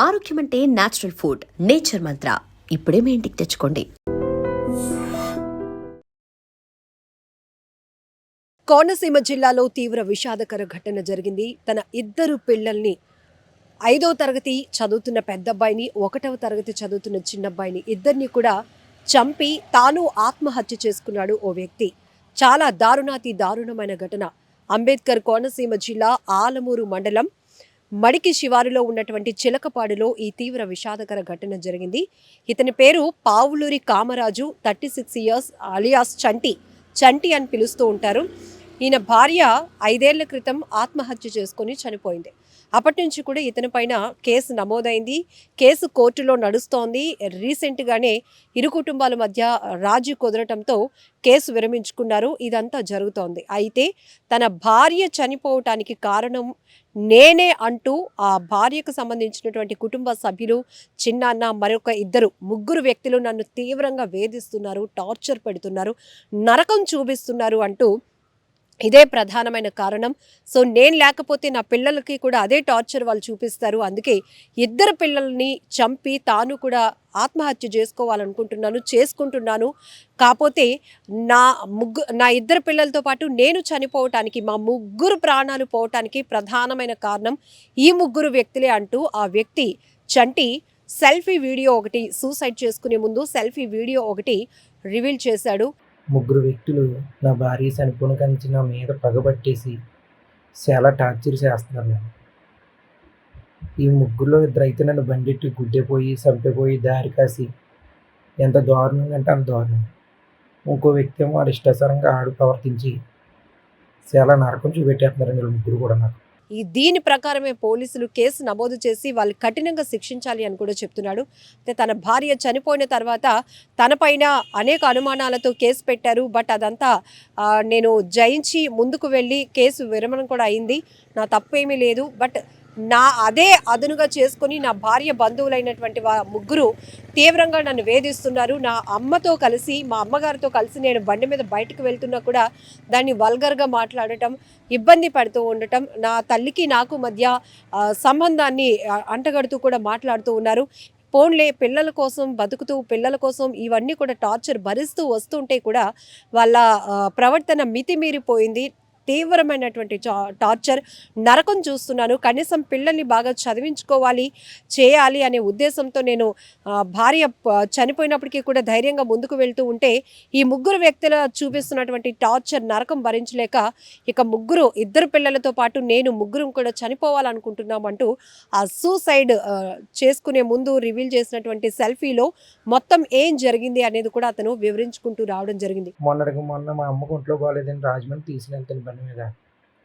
ఆరోగ్యం అంటే natural food nature మంత్ర ఇప్పుడే మీ ఇంటికి తెచ్చుకోండి. కోనసీమ జిల్లాలో తీవ్ర విషాదకర ఘటన జరిగింది. తన ఇద్దరు పిల్లల్ని ఐదవ తరగతి చదువుతున్న పెద్దబ్బాయిని ఒకటవ తరగతి చదువుతున్న చిన్నబ్బాయిని ఇద్దరిని కూడా చంపి తాను ఆత్మహత్య చేసుకున్నాడు ఓ వ్యక్తి. చాలా దారుణాతి దారుణమైన ఘటన. అంబేద్కర్ కోనసీమ జిల్లా ఆలమూరు మండలం మడికి శివారులో ఉన్నటువంటి చిలకపాడులో ఈ తీవ్ర విషాదకర ఘటన జరిగింది. ఇతని పేరు Pavuluri Kamaraju thirty six years alias Chanti Chanti అని పిలుస్తూ ఉంటారు. ఈయన భార్య ఐదేళ్ళ క్రితం ఆత్మహత్య చేసుకొని చనిపోయింది. అప్పటి నుంచి కూడా ఇతని పైన కేసు నమోదైంది. కేసు కోర్టులో నడుస్తోంది. రీసెంట్గానే ఇరు కుటుంబాల మధ్య రాజీ కుదరటంతో కేసు విరమించుకున్నారు. ఇదంతా జరుగుతోంది. అయితే తన భార్య చనిపోవటానికి కారణం నేనే అంటూ ఆ భార్యకు సంబంధించినటువంటి కుటుంబ సభ్యులు చిన్నాన్న మరొక ఇద్దరు ముగ్గురు వ్యక్తులు నన్ను తీవ్రంగా వేధిస్తున్నారు టార్చర్ పెడుతున్నారు నరకం చూపిస్తున్నారు అంటూ ఇదే ప్రధానమైన కారణం. సో నేను లేకపోతే నా పిల్లలకి కూడా అదే టార్చర్ వాళ్ళు చూపిస్తారు. అందుకే ఇద్దరు పిల్లల్ని చంపి తాను కూడా ఆత్మహత్య చేసుకోవాలనుకుంటున్నాను చేసుకుంటున్నాను. కాకపోతే నా ముగ్గు నా ఇద్దరు పిల్లలతో పాటు నేను చనిపోవటానికి మా ముగ్గురు ప్రాణాలు పోవటానికి ప్రధానమైన కారణం ఈ ముగ్గురు వ్యక్తులే అంటూ ఆ వ్యక్తి చంటి సెల్ఫీ వీడియో ఒకటి సూసైడ్ చేసుకునే ముందు సెల్ఫీ వీడియో ఒకటి రివీల్ చేశాడు. ముగ్గురు వ్యక్తులు నా భార్య చనిపోయిన కంచి నా మీద పగబట్టేసి చాలా టార్చర్ చేస్తున్నారు నన్ను. ఈ ముగ్గురులో ఇద్దరు అయితే నన్ను బండిట్టి గుడ్డెపోయి చంపిపోయి దారి కాసి ఎంత దారుణంగా అంటే అంత దారుణం. ఇంకో వ్యక్తి ఏమో వాడు ఇష్టాసారంగా ఆడు ప్రవర్తించి చాలా నరకం చూపెట్టేస్తున్నారు వీళ్ళు ముగ్గురు కూడా నాకు. ఈ దీని ప్రకారమే పోలీసులు కేసు నమోదు చేసి వాళ్ళు కఠినంగా శిక్షించాలి అని కూడా చెప్తున్నాడు. అయితే తన భార్య చనిపోయిన తర్వాత తనపైన అనేక అనుమానాలతో కేసు పెట్టారు. బట్ అదంతా నేను జయించి ముందుకు వెళ్ళి కేసు విరమణ కూడా అయింది. నా తప్పేమీ లేదు. బట్ నా అదే అదునుగా చేసుకొని నా భార్య బంధువులైనటువంటి వా ముగ్గురు తీవ్రంగా నన్ను వేధిస్తున్నారు. నా అమ్మతో కలిసి మా అమ్మగారితో కలిసి నేను బండి మీద బయటకు వెళ్తున్నా కూడా దాన్ని వల్గర్గా మాట్లాడటం ఇబ్బంది పడుతూ ఉండటం నా తల్లికి నాకు మధ్య సంబంధాన్ని అంటగడుతూ కూడా మాట్లాడుతూ ఉన్నారు. పోన్లే పిల్లల కోసం బతుకుతూ పిల్లల కోసం ఇవన్నీ కూడా టార్చర్ భరిస్తూ వస్తుంటే కూడా వాళ్ళ ప్రవర్తన మితిమీరిపోయింది. తీవ్రమైనటువంటి టార్చర్ నరకం చూస్తున్నాను. కనీసం పిల్లల్ని బాగా చదివించుకోవాలి చేయాలి అనే ఉద్దేశంతో నేను భార్య చనిపోయినప్పటికీ కూడా ధైర్యంగా ముందుకు వెళ్తూ ఉంటే ఈ ముగ్గురు వ్యక్తుల చూపిస్తున్నటువంటి టార్చర్ నరకం భరించలేక ఇక ముగ్గురు ఇద్దరు పిల్లలతో పాటు నేను ముగ్గురు కూడా చనిపోవాలనుకుంటున్నామంటూ ఆ సూసైడ్ చేసుకునే ముందు రివీల్ చేసినటువంటి సెల్ఫీలో మొత్తం ఏం జరిగింది అనేది కూడా అతను వివరించుకుంటూ రావడం జరిగింది. మొన్నటికి మొన్న మా అమ్మకు ఒంట్లో బాగాలేదని రాజమండ్రి తీసిన బండి మీద.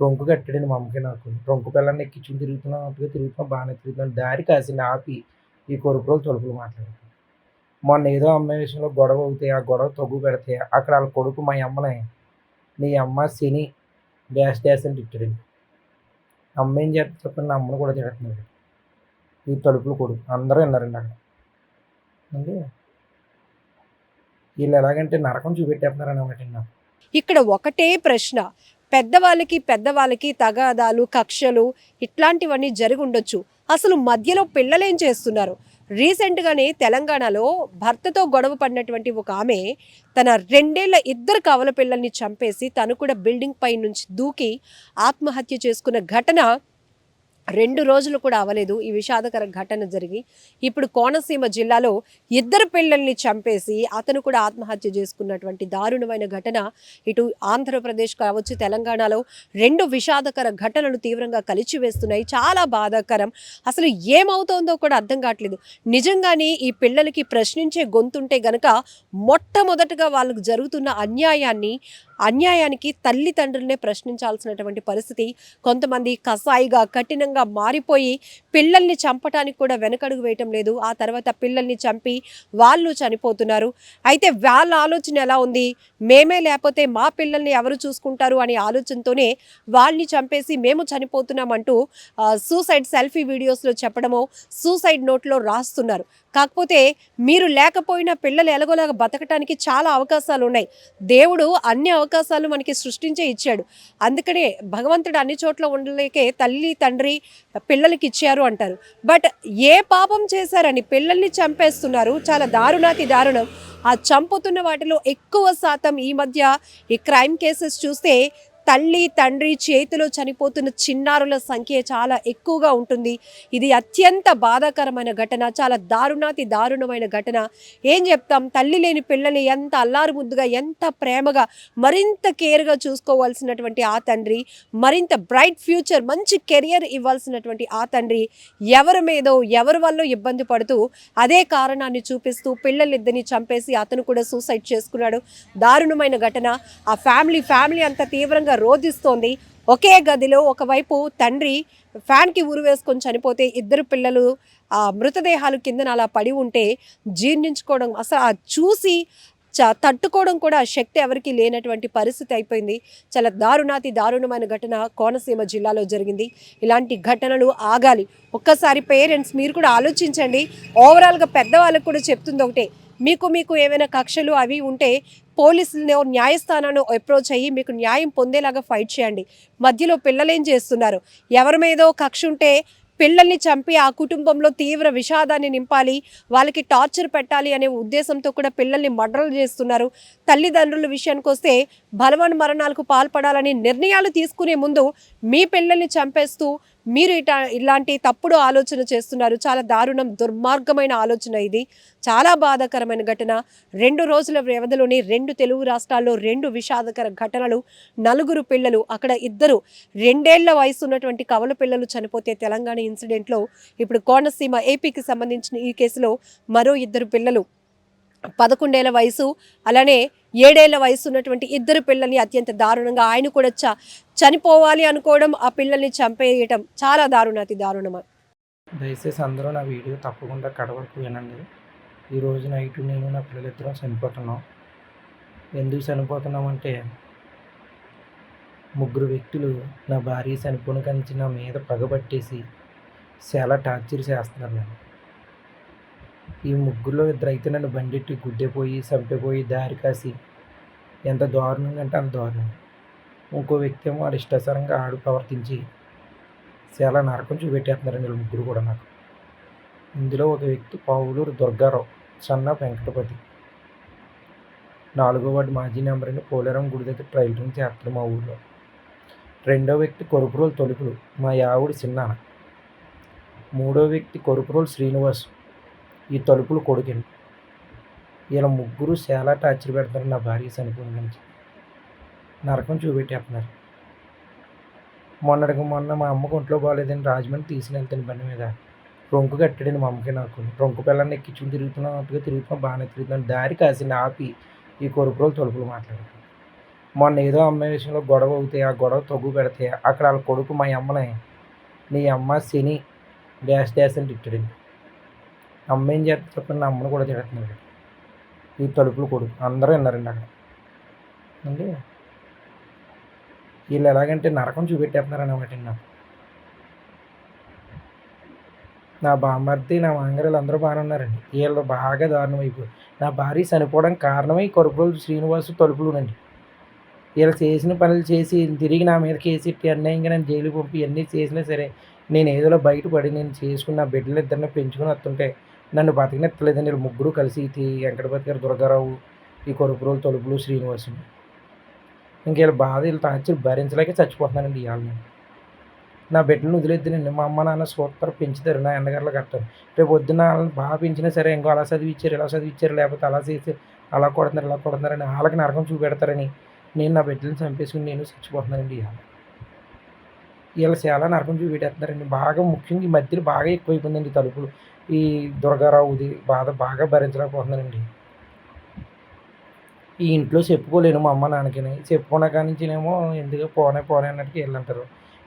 రొంకు కట్టాడండి మా అమ్మకి నాకు. రొంకు పిల్లల్ని ఎక్కించుకుని తిరుగుతున్నాం అట్టుగా తిరుగుతున్నాం బాగానే తిరుగుతున్నాను దారి కాసి ఆపి ఈ కొరుకులు తలుపులు మాట్లాడుతాం మొన్న ఏదో అమ్మాయి విషయంలో గొడవ అవుతాయి ఆ గొడవ తగ్గు పెడితే అక్కడ వాళ్ళ కొడుకు మా అమ్మని. నీ అమ్మ శని డాష్ డాష్ అని తిట్టాడండి. అమ్మ ఏం చేస్తా చెప్పండి నా అమ్మని కూడా తిడుతున్నాడు. ఈ తలుపులు కొడుకు. అందరూ విన్నారండి అక్కడ. అంటే వీళ్ళు ఎలాగంటే నరకం చూపెట్టేస్తున్నారు అన్నమాట నాకు. ఇక్కడ ఒకటే ప్రశ్న. పెద్దవాళ్ళకి పెద్దవాళ్ళకి తగాదాలు కక్షలు ఇట్లాంటివన్నీ జరిగి ఉండొచ్చు. అసలు మధ్యలో పిల్లలేం చేస్తున్నారు? రీసెంట్గానే తెలంగాణలో భర్తతో గొడవ పడినటువంటి ఒక ఆమె తన రెండేళ్ళ ఇద్దరు కవల పిల్లల్ని చంపేసి తను కూడా బిల్డింగ్ పై నుంచి దూకి ఆత్మహత్య చేసుకున్న ఘటన రెండు రోజులు కూడా అవ్వలేదు. ఈ విషాదకర ఘటన జరిగి ఇప్పుడు కోనసీమ జిల్లాలో ఇద్దరు పిల్లల్ని చంపేసి అతను కూడా ఆత్మహత్య చేసుకున్నటువంటి దారుణమైన ఘటన ఇటు ఆంధ్రప్రదేశ్ కావచ్చు తెలంగాణలో రెండు విషాదకర ఘటనలు తీవ్రంగా కలిచివేస్తున్నాయి. చాలా బాధాకరం. అసలు ఏమవుతోందో కూడా అర్థం కావట్లేదు. నిజంగానే ఈ పిల్లలకి ప్రశ్నించే గొంతుంటే గనక మొట్టమొదటగా వాళ్ళకు జరుగుతున్న అన్యాయాన్ని అన్యాయానికి తల్లిదండ్రులనే ప్రశ్నించాల్సినటువంటి పరిస్థితి కొంతమంది కసాయిగా కఠినంగా మారిపోయి పిల్లల్ని చంపటానికి కూడా వెనకడుగు వేయటం లేదు. ఆ తర్వాత పిల్లల్ని చంపి వాళ్ళు చనిపోతున్నారు. అయితే వాళ్ళ ఆలోచన ఎలా ఉంది? మేమే లేకపోతే మా పిల్లల్ని ఎవరు చూసుకుంటారు అనే ఆలోచనతోనే వాళ్ళని చంపేసి మేము చనిపోతున్నామంటూ సూసైడ్ సెల్ఫీ వీడియోస్లో చెప్పడమో సూసైడ్ నోట్లో రాస్తున్నారు. కాకపోతే మీరు లేకపోయినా పిల్లలు ఎలాగోలాగా బతకటానికి చాలా అవకాశాలు ఉన్నాయి దేవుడు అన్ని అవకాశాలు మనకి సృష్టించే ఇచ్చాడు. అందుకనే భగవంతుడు అన్ని చోట్ల ఉండలేకే తల్లి తండ్రి పిల్లలకి ఇచ్చారు అంటారు. బట్ ఏ పాపం చేశారని పిల్లల్ని చంపేస్తున్నారు. చాలా దారుణాతి దారుణం. ఆ చంపుతున్న వాటిలో ఎక్కువ శాతం ఈ మధ్య ఈ క్రైమ్ కేసెస్ చూస్తే తల్లి తండ్రి చేతిలో చనిపోతున్న చిన్నారుల సంఖ్య చాలా ఎక్కువగా ఉంటుంది. ఇది అత్యంత బాధాకరమైన ఘటన చాలా దారుణాతి దారుణమైన ఘటన. ఏం చెప్తాం? తల్లి లేని పిల్లల్ని ఎంత అల్లారు ముద్దుగా ఎంత ప్రేమగా మరింత కేర్గా చూసుకోవాల్సినటువంటి ఆ తండ్రి మరింత బ్రైట్ ఫ్యూచర్ మంచి కెరియర్ ఇవ్వాల్సినటువంటి ఆ తండ్రి ఎవరి మీదో ఎవరి వల్ల ఇబ్బంది పడుతూ అదే కారణాన్ని చూపిస్తూ పిల్లలిద్దరిని చంపేసి అతను కూడా సూసైడ్ చేసుకున్నాడు. దారుణమైన ఘటన. ఆ ఫ్యామిలీ ఫ్యామిలీ అంత తీవ్రంగా రోధిస్తోంది. ఒకే గదిలో ఒకవైపు తండ్రి ఫ్యాన్కి ఉరి వేసుకొని చనిపోతే ఇద్దరు పిల్లలు ఆ మృతదేహాలు కిందన అలా పడి ఉంటే జీర్ణించుకోవడం అసలు ఆ చూసి చ తట్టుకోవడం కూడా శక్తి ఎవరికి లేనటువంటి పరిస్థితి అయిపోయింది. చాలా దారుణాతి దారుణమైన ఘటన కోనసీమ జిల్లాలో జరిగింది. ఇలాంటి ఘటనలు ఆగాలి. ఒక్కసారి పేరెంట్స్ మీరు కూడా ఆలోచించండి. ఓవరాల్గా పెద్దవాళ్ళకు కూడా చెప్తుంది ఒకటే మీకు మీకు ఏమైనా కక్షలు అవి ఉంటే పోలీసులను న్యాయస్థానాన్ని అప్రోచ్ అయ్యి మీకు న్యాయం పొందేలాగా ఫైట్ చేయండి. మధ్యలో పిల్లలేం చేస్తున్నారు? ఎవరి మీదో కక్ష ఉంటే పిల్లల్ని చంపి ఆ కుటుంబంలో తీవ్ర విషాదాన్ని నింపాలి వాళ్ళకి టార్చర్ పెట్టాలి అనే ఉద్దేశంతో కూడా పిల్లల్ని మర్డర్లు చేస్తున్నారు. తల్లిదండ్రుల విషయానికి వస్తే బలవన్ మరణాలకు పాల్పడాలని నిర్ణయాలు తీసుకునే ముందు మీ పిల్లల్ని చంపేస్తూ మీరు ఇటా ఇలాంటి తప్పుడు ఆలోచన చేస్తున్నారు. చాలా దారుణం దుర్మార్గమైన ఆలోచన ఇది. చాలా బాధాకరమైన ఘటన. రెండు రోజుల వ్యవధిలోనే రెండు తెలుగు రాష్ట్రాల్లో రెండు విషాదకర ఘటనలు. నలుగురు పిల్లలు అక్కడ ఇద్దరు రెండేళ్ళ వయసు ఉన్నటువంటి కవల పిల్లలు చనిపోతే తెలంగాణ ఇన్సిడెంట్లో ఇప్పుడు కోనసీమ ఏపీకి సంబంధించిన ఈ కేసులో మరో ఇద్దరు పిల్లలు పదకొండేళ్ళ వయసు అలానే ఏడేళ్ళ వయసు ఉన్నటువంటి ఇద్దరు పిల్లల్ని అత్యంత దారుణంగా ఆయన కూడా చ చనిపోవాలి అనుకోవడం ఆ పిల్లల్ని చంపేయటం చాలా దారుణ అతి దారుణమా? దయచేసి అందరూ నా వీడియో తప్పకుండా కడ వరకు వినండి ఈరోజు నైట్ నేను నా పిల్లలిద్దరం చనిపోతున్నాం. ఎందుకు చనిపోతున్నాం అంటే ముగ్గురు వ్యక్తులు నా భార్య చనిపోయిన కంచి నా మీద పగబట్టేసి చాలా టార్చర్ చేస్తున్నారు నన్ను. ఈ ముగ్గురులో ఇద్దరు అయితే నన్ను బండెట్టి గుడ్డెపోయి చంపిపోయి దారి కాసి. ఎంత దారుణంగా అంటే అంత దారుణం ఇంకో వ్యక్తి ఏమో వాడు ఇష్టాసారంగా ఆడు ప్రవర్తించి చాలా నరకం చూపెట్టేస్తున్నారండి వీళ్ళు ముగ్గురు కూడా నాకు. ఇందులో ఒక వ్యక్తి పావులూరు దుర్గారావు సన్న వెంకటపతి. నాలుగో వాడు మాజీ నెంబర్ అండి పోలేరం గుడి దగ్గర ట్రైలరింగ్ చేస్తారు మా ఊళ్ళో రెండో వ్యక్తి కొరుపురోలు తొలుపులు మా యావుడు చిన్నాన మూడో వ్యక్తి కొరుపురోలు శ్రీనివాస్. ఈ తలుపులు కొడుకండి. వీళ్ళ ముగ్గురు చాలా టార్చర్ పెడతారు నా భార్య చనిపోయిన నుంచి నరకం చూపెట్టేస్తున్నారు. మొన్నటికి మొన్న మా అమ్మకు ఒంట్లో బాగాలేదని రాజమండ్రి తీసుకుని వెళ్తాను బండి మీద రొంకు కట్టాడండి మా అమ్మకి నాకు. రొంకు పిల్లల్ని ఎక్కించుకుని తిరుగుతున్నట్టుగా తిరుగుతున్నా బాగానే తిరుగుతున్నాను దారి కాసింది ఆపి ఈ కొరుపురోలు తలుపులు మాట్లాడారు. మొన్న ఏదో అమ్మాయి విషయంలో గొడవ అవుతాయి ఆ గొడవ తగ్గు పెడితే అక్కడ వాళ్ళ కొడుకు మా అమ్మని. నీ అమ్మ శని డ్యాష్ డ్యాష్ అని తిట్టాడండి. అమ్మ ఏం చెప్పండి నా అమ్మని కూడా తిడుతున్నాడు ఈ తలుపులు కొడు అందరూ విన్నారండి అక్కడ. అండి? వీళ్ళు ఎలాగంటే నరకం చూపెట్టేస్తున్నారు అన్నమాట నాకు. నా బామ్మర్ది నా మాంగర్యాలు అందరూ బాగానే ఉన్నారండి. వీళ్ళు బాగా దారుణం అయిపోయి నా భార్య చనిపోవడానికి కారణమే ఈ కొరుపులు శ్రీనివాసు తలుపులునండి. వీళ్ళు చేసిన పనులు చేసి తిరిగి నా మీద కేసు ఎట్టి అన్యాయంగా నేను జైలు పంపి ఇవన్నీ చేసినా సరే నేను ఏదో బయటపడి నేను చేసుకున్న నా బిడ్డలు ఇద్దరిని పెంచుకుని వస్తుంటే నన్ను బతకనెత్తలేదండి వీళ్ళు ముగ్గురు కలిసి ఈ వెంకటపతి గారు దుర్గారావు ఈ కొరుపురోలు తలుపులు శ్రీనివాసు ఇంక వీళ్ళ బాధ వీళ్ళు తాచి భరించలేక చచ్చిపోతున్నానండి ఇవాళ నేను. నా బిడ్డలను వదిలేద్దునండి మా అమ్మ నాన్న సూపర్ పెంచుతారు నా ఎండగర్లు కట్టారు. రేపు పొద్దున్న వాళ్ళని బాగా పెంచినా సరే ఇంకో అలా చదివిచ్చారు ఇలా చదివిచ్చారు లేకపోతే అలా చేసి అలా కొడుతున్నారు ఇలా కొడుతున్నారని వాళ్ళకి నరకం చూపెడతారని నేను నా బిడ్డలను చంపేసుకుని నేను చచ్చిపోతున్నానండి ఇవాళ వీళ్ళు చాలా నరకం చూపెట్టేస్తున్నారండి బాగా ముఖ్యంగా ఈ మధ్యలో బాగా ఎక్కువైపోయిందండి తలుపులు. ఈ దుర్గారావుది బాధ బాగా భరించలేకపోతున్నానండి ఈ ఇంట్లో చెప్పుకోలేను మా అమ్మ నాన్నకిని. చెప్పుకున్నా కానీ నుంచినేమో ఎందుకు పోనే పోనే అన్నట్టుగా వీళ్ళంటారు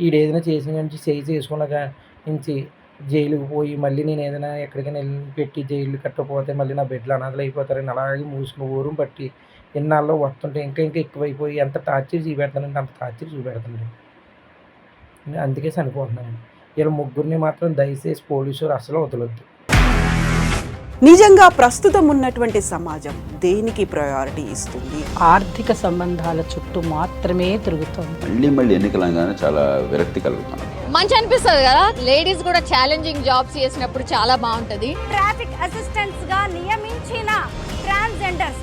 ఈడు ఏదైనా చేసిన నుంచి చేయి చేసుకున్న కా- నుంచి జైలుకి పోయి మళ్ళీ నేను ఏదైనా ఎక్కడికైనా వెళ్ళి పెట్టి జైలు కట్టకపోతే మళ్ళీ నా బిడ్డలు అనాథలు అయిపోతారని అలాగే మూసుకుని ఊరు పట్టి ఇన్నాళ్ళు వస్తుంటే ఇంకా ఇంకా ఎక్కువైపోయి ఎంత టార్చర్ చూపెడతానంటే అంత టార్చర్ చూపెడతానండి. అందుకే చనిపోతున్నానండి వీళ్ళ ముగ్గురిని మాత్రం దయచేసి పోలీసులు అసలు వదలొద్దు. నిజంగా ప్రస్తుతం ఉన్నటువంటి సమాజం దేనికి ప్రయారిటీ ఇస్తుంది? ఆర్థిక సంబంధాల చుట్టూ మాత్రమే తిరుగుతోంది. మళ్ళీ మళ్ళీ ఎన్నికలంగానే చాలా విరక్తి కలుగుతాను మంచి అనిపిస్తుంది కదా? లేడీస్ కూడా ఛాలెంజింగ్ జాబ్స్ చేసినప్పుడు చాలా బాగుంటది. ట్రాఫిక్ అసిస్టెంట్స్గా నియమించిన ట్రాన్స్జెండర్స్